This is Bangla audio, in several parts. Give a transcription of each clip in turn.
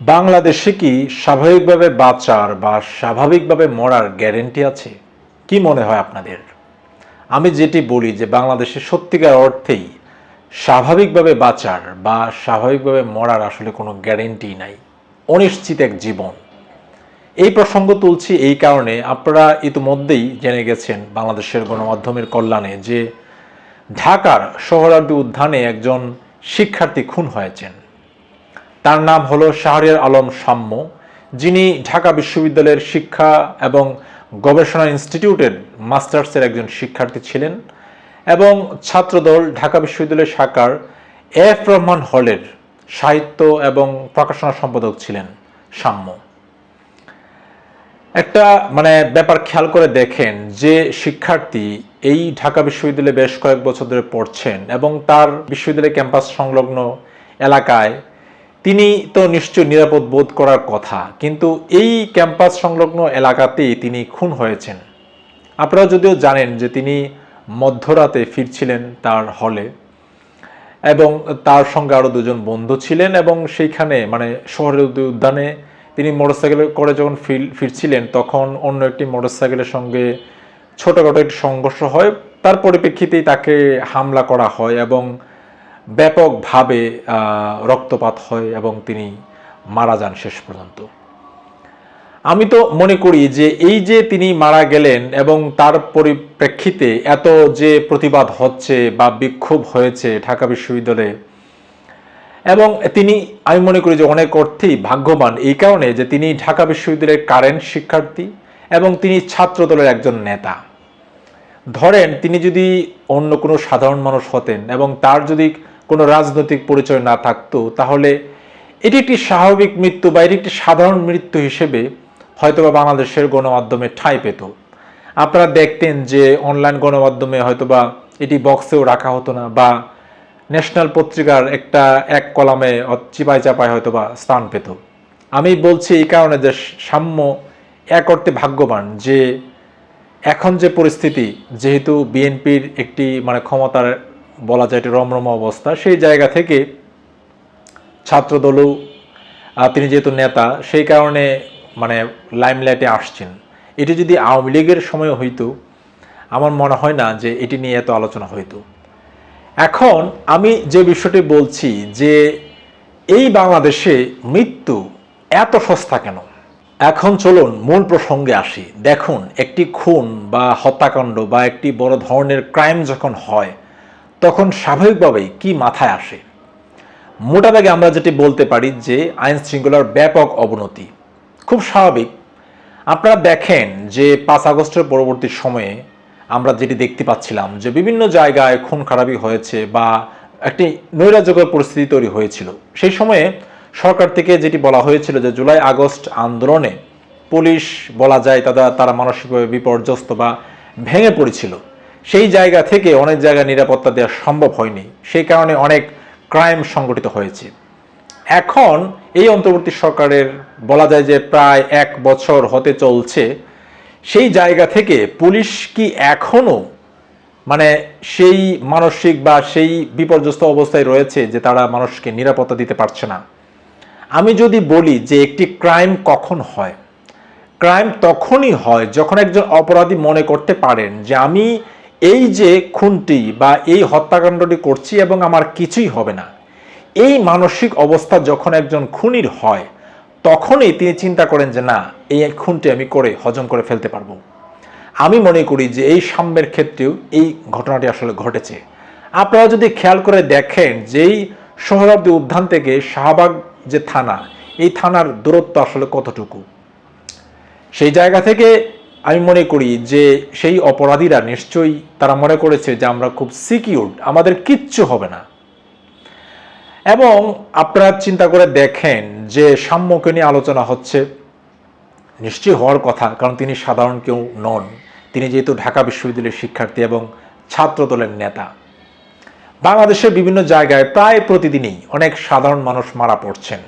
বাংলাদেশে কি স্বাভাবিকভাবে বাঁচার বা স্বাভাবিকভাবে মরার গ্যারেন্টি আছে? কি মনে হয় আপনাদের? আমি যেটি বলি যে বাংলাদেশে সত্যিকার অর্থেই স্বাভাবিকভাবে বাঁচার বা স্বাভাবিকভাবে মরার আসলে কোনো গ্যারেন্টি নাই। অনিশ্চিত এক জীবন। এই প্রসঙ্গ তুলছি এই কারণে আপনারা ইতিমধ্যেই জেনে গেছেন বাংলাদেশের গণমাধ্যমের কল্যাণে যে ঢাকার সোহরাওয়ার্দী উদ্যানে একজন শিক্ষার্থী খুন হয়েছেন। তার নাম হলো শাহরিয়ার আলম সাম্য, যিনি ঢাকা বিশ্ববিদ্যালয়ের শিক্ষা এবং গবেষণা ইনস্টিটিউটের মাস্টার্সের একজন শিক্ষার্থী ছিলেন এবং ছাত্রদল ঢাকা বিশ্ববিদ্যালয় শাখার এফ রহমান হলের সাহিত্য এবং প্রকাশনা সম্পাদক ছিলেন সাম্য। একটা মানে ব্যাপার খেয়াল করে দেখেন যে শিক্ষার্থী এই ঢাকা বিশ্ববিদ্যালয়ে বেশ কয়েক বছর ধরে পড়ছেন এবং তার বিশ্ববিদ্যালয় ক্যাম্পাস সংলগ্ন এলাকায় তিনি তো নিশ্চয় নিরাপদ বোধ করার কথা, কিন্তু এই ক্যাম্পাস সংলগ্ন এলাকাতেই তিনি খুন হয়েছেন। আপনারা যদিও জানেন যে তিনি মধ্যরাতে ফিরছিলেন তার হলে, এবং তার সঙ্গে আরও দুজন বন্ধু ছিলেন, এবং সেইখানে মানে শহরের উদ্যানে তিনি মোটরসাইকেলে করে যখন ফির, ফিরছিলেন, তখন অন্য একটি মোটরসাইকেলের সঙ্গে ছোটোখাটো একটি সংঘর্ষ হয়। তার পরিপ্রেক্ষিতেই তাকে হামলা করা হয়, এবং ব্যাপকভাবে রক্তপাত হয় এবং তিনি মারা যান শেষ পর্যন্ত। আমি তো মনে করি যে এই যে তিনি মারা গেলেন এবং তার পরিপ্রেক্ষিতে এত যে প্রতিবাদ হচ্ছে বা বিক্ষোভ হয়েছে ঢাকা বিশ্ববিদ্যালয়ে, এবং তিনি, আমি মনে করি যে অনেক অর্থেই ভাগ্যবান এই কারণে যে তিনি ঢাকা বিশ্ববিদ্যালয়ের কারেন্ট শিক্ষার্থী এবং তিনি ছাত্রদলের একজন নেতা। ধরেন তিনি যদি অন্য কোনো সাধারণ মানুষ হতেন এবং তার যদি কোনো রাজনৈতিক পরিচয় না থাকতো, তাহলে এটি একটি স্বাভাবিক মৃত্যু বা এটি একটি সাধারণ মৃত্যু হিসেবে হয়তোবা বাংলাদেশের গণমাধ্যমে ঠাঁই পেত। আপনারা দেখতেন যে অনলাইন গণমাধ্যমে হয়তোবা এটি বক্সেও রাখা হতো না বা ন্যাশনাল পত্রিকার একটা এক কলামে চিপায় চাপায় হয়তোবা স্থান পেত। আমি বলছি এই কারণে যে সাম্য এক অর্থে ভাগ্যবান যে এখন যে পরিস্থিতি, যেহেতু বিএনপির একটি মানে ক্ষমতার বলা যায় রমরমা অবস্থা। সেই জায়গা থেকে ছাত্রদলও তিনি যেহেতু নেতা, সেই কারণে মানে লাইমলাইটে আসছেন। এটি যদি আওয়ামী লীগের সময় হইতো, আমার মনে হয় না যে এটি নিয়ে এত আলোচনা হইতো। এখন আমি যে বিষয়টি বলছি যে এই বাংলাদেশে মৃত্যু এত সস্তা কেন? এখন চলুন মূল প্রসঙ্গে আসি। দেখুন, একটি খুন বা হত্যাকাণ্ড বা একটি বড় ধরনের ক্রাইম যখন হয় তখন স্বাভাবিকভাবেই কি মাথায় আসে? মোটা দাগে আমরা যেটি বলতে পারি যে আইন শৃঙ্খলার ব্যাপক অবনতি। খুব স্বাভাবিক। আপনারা দেখেন যে পাঁচ আগস্টের পরবর্তী সময়ে আমরা যেটি দেখতে পাচ্ছিলাম যে বিভিন্ন জায়গায় খুন খারাপি হয়েছে বা একটি নৈরাজ্যকর পরিস্থিতি তৈরি হয়েছিল। সেই সময়ে সরকার থেকে যেটি বলা হয়েছিল যে জুলাই আগস্ট আন্দোলনে পুলিশ বলা যায় তারা তারা মানসিকভাবে বিপর্যস্ত বা ভেঙে পড়েছিল। সেই জায়গা থেকে অনেক জায়গায় নিরাপত্তা দেওয়া সম্ভব হয়নি। সেই কারণে অনেক ক্রাইম সংগঠিত হয়েছে। এখন এই অন্তর্বর্তী সরকারের বলা যায় যে প্রায় এক বছর হতে চলছে, সেই জায়গা থেকে পুলিশ কি এখনও মানে সেই মানসিক বা সেই বিপর্যস্ত অবস্থায় রয়েছে যে তারা মানুষকে নিরাপত্তা দিতে পারছে না? আমি যদি বলি যে একটি ক্রাইম কখন হয়, ক্রাইম তখনই হয় যখন একজন অপরাধী মনে করতে পারেন যে আমি এই যে খুনটি বা এই হত্যাকাণ্ডটি করছি এবং আমার কিছুই হবে না, এই মানসিক অবস্থা যখন একজন খুনির হয়, তখনই তিনি চিন্তা করেন যে না, এই খুনটি আমি করে হজম করে ফেলতে পারব। আমি মনে করি যে এই সাম্যের ক্ষেত্রেও এই ঘটনাটি আসলে ঘটেছে। আপনারা যদি খেয়াল করে দেখেন, যেই সোহরাব্দী উদ্যান থেকে শাহবাগ যে থানা, এই থানার দূরত্ব আসলে কতটুকু? সেই জায়গা থেকে আমি মনে করি যে সেই অপরাধীরা নিশ্চয়ই তারা মনে করেছে যে আমরা খুব সিকিউরড আমাদের কিচ্ছু হবে না। এবং আপনারা চিন্তা করে দেখেন যে সাম্যকে নিয়ে আলোচনা হচ্ছে, নিশ্চয়ই হওয়ার কথা, কারণ তিনি সাধারণ কেউ নন। তিনি যেহেতু ঢাকা বিশ্ববিদ্যালয়ের শিক্ষার্থী এবং ছাত্রদলের নেতা। বাংলাদেশের বিভিন্ন জায়গায় প্রায় প্রতিদিনই অনেক সাধারণ মানুষ মারা পড়ছেন।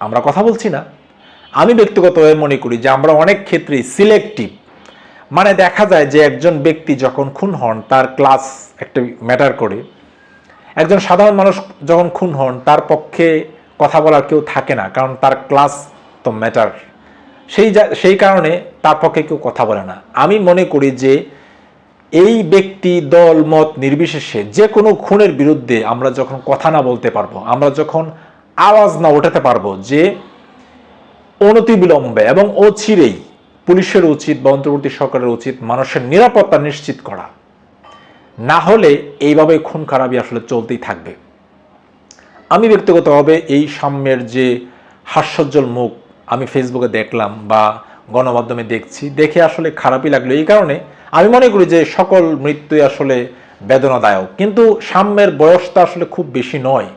আমরা কথা বলছি না। আমি ব্যক্তিগতভাবে মনে করি যে আমরা অনেক ক্ষেত্রেই সিলেক্টিভ মানে দেখা যায় যে একজন ব্যক্তি যখন খুন হন, তার ক্লাস একটা ম্যাটার করে। একজন সাধারণ মানুষ যখন খুন হন, তার পক্ষে কথা বলার কেউ থাকে না, কারণ তার ক্লাস তো ম্যাটার সেই সেই কারণে তার পক্ষে কেউ কথা বলে না। আমি মনে করি যে এই ব্যক্তি, দল, মত নির্বিশেষে যে কোনো খুনের বিরুদ্ধে আমরা যখন কথা না বলতে পারব, আমরা যখন আওয়াজ না ওঠাতে পারব যে অনতিবিলম্বে এবং অচিরেই পুলিশের উচিত বা অন্তর্বর্তী সরকারের উচিত মানুষের নিরাপত্তা নিশ্চিত করা। না হলে এইভাবে খুন খারাপই আসলে চলতেই থাকবে। আমি ব্যক্তিগতভাবে এই সাম্যের যে হাস্যজ্জ্বল মুখ আমি ফেসবুকে দেখলাম বা গণমাধ্যমে দেখছি, দেখে আসলে খারাপই লাগল। এই কারণে আমি মনে করি যে সকল মৃত্যুই আসলে বেদনাদায়ক। কিন্তু সাম্যের বয়সটা আসলে খুব বেশি নয়।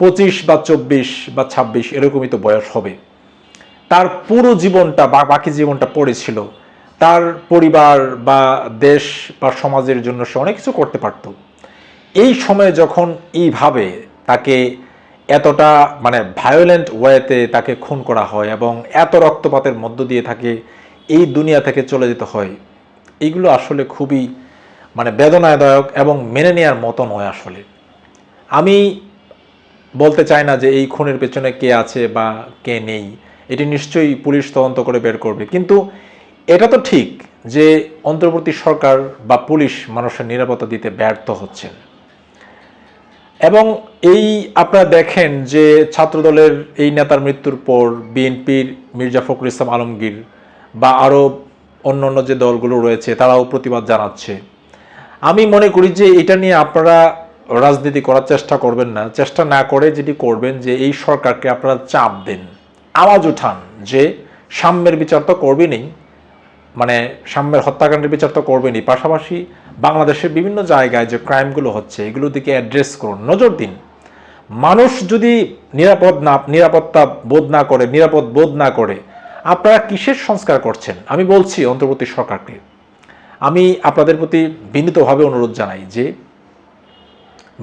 পঁচিশ বা চব্বিশ বা ছাব্বিশ এরকমই তো বয়স হবে। তার পুরো জীবনটা বা বাকি জীবনটা পড়েছিল। তার পরিবার বা দেশ বা সমাজের জন্য সে অনেক কিছু করতে পারত। এই সময়ে যখন এইভাবে তাকে এতটা মানে ভায়োলেন্ট ওয়েতে তাকে খুন করা হয় এবং এত রক্তপাতের মধ্য দিয়ে তাকে এই দুনিয়া থেকে চলে যেতে হয় এইগুলো আসলে খুবই মানে বেদনাদায়ক এবং মেনে নেওয়ার মতো নয় আসলে। আমি বলতে চাই না যে এই খুনের পেছনে কে আছে বা কে নেই। এটি নিশ্চয়ই পুলিশ তদন্ত করে বের করবে। কিন্তু এটা তো ঠিক যে অন্তর্বর্তী সরকার বা পুলিশ মানুষের নিরাপত্তা দিতে ব্যর্থ হচ্ছেন। এবং এই আপনারা দেখেন যে ছাত্রদলের এই নেতার মৃত্যুর পর বিএনপির মির্জা ফখরুল ইসলাম আলমগীর বা আরও অন্য অন্য যে দলগুলো রয়েছে, তারাও প্রতিবাদ জানাচ্ছে। আমি মনে করি যে এটা নিয়ে আপনারা রাজনীতি করার চেষ্টা করবেন না। চেষ্টা না করে যেটি করবেন যে এই সরকারকে আপনারা চাপ দেন। আওয়াজ উঠান যে সাম্যের বিচার তো করবেনই মানে সাম্যের হত্যাকাণ্ডের বিচার তো করবেনই। পাশাপাশি বাংলাদেশের বিভিন্ন জায়গায় যে ক্রাইমগুলো হচ্ছে, এগুলো দিকে অ্যাড্রেস করুন। নজর দিন। মানুষ যদি নিরাপদ না, নিরাপত্তা বোধ না করে, নিরাপদ বোধ না করে, আপনারা কিসের সংস্কার করছেন? আমি বলছি অন্তর্বর্তী সরকারকে। আমি আপনাদের প্রতি বিনীতভাবে অনুরোধ জানাই যে,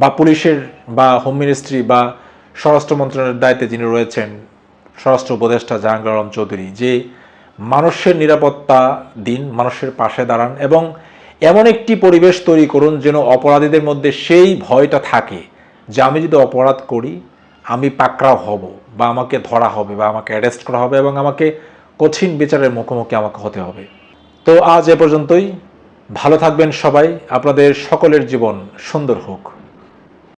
বা পুলিশের বা হোম মিনিস্ট্রি বা স্বরাষ্ট্র মন্ত্রণালয়ের দায়িত্বে যিনি রয়েছেন স্বরাষ্ট্র উপদেষ্টা জাহাঙ্গীর আলম চৌধুরী, যে মানুষের নিরাপত্তা দিন, মানুষের পাশে দাঁড়ান এবং এমন একটি পরিবেশ তৈরি করুন যেন অপরাধীদের মধ্যে সেই ভয়টা থাকে যে আমি যদি অপরাধ করি, আমি পাকড়াও হব বা আমাকে ধরা হবে বা আমাকে অ্যারেস্ট করা হবে এবং আমাকে কঠিন বিচারের মুখোমুখি আমাকে হতে হবে। তো আজ এ পর্যন্তই। ভালো থাকবেন সবাই। আপনাদের সকলের জীবন সুন্দর হোক।